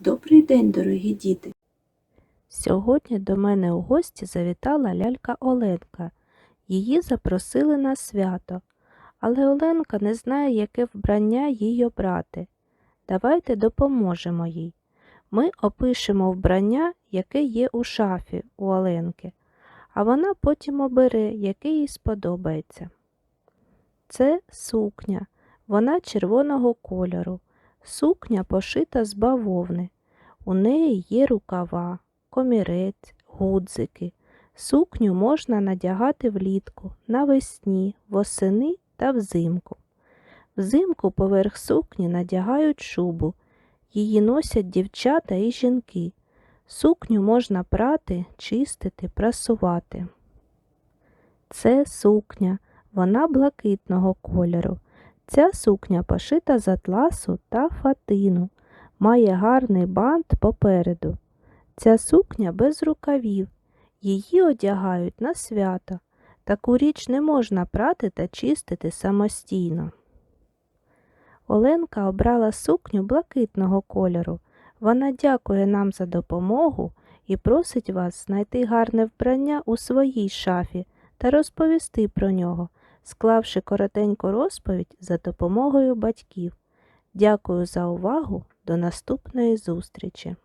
Добрий день, дорогі діти! Сьогодні до мене у гості завітала лялька Оленка. Її запросили на свято, але Оленка не знає, яке вбрання їй обрати. Давайте допоможемо їй. Ми опишемо вбрання, яке є у шафі у Оленки, а вона потім обере, яке їй сподобається. Це сукня, вона червоного кольору. Сукня пошита з бавовни. У неї є рукава, комірець, гудзики. Сукню можна надягати влітку, навесні, восени та взимку. Взимку поверх сукні надягають шубу. Її носять дівчата і жінки. Сукню можна прати, чистити, прасувати. Це сукня, вона блакитного кольору. Ця сукня пошита з атласу та фатину, має гарний бант попереду. Ця сукня без рукавів. Її одягають на свято. Таку річ не можна прати та чистити самостійно. Оленка обрала сукню блакитного кольору. Вона дякує нам за допомогу і просить вас знайти гарне вбрання у своїй шафі та розповісти про нього, склавши коротеньку розповідь за допомогою батьків. Дякую за увагу. До наступної зустрічі!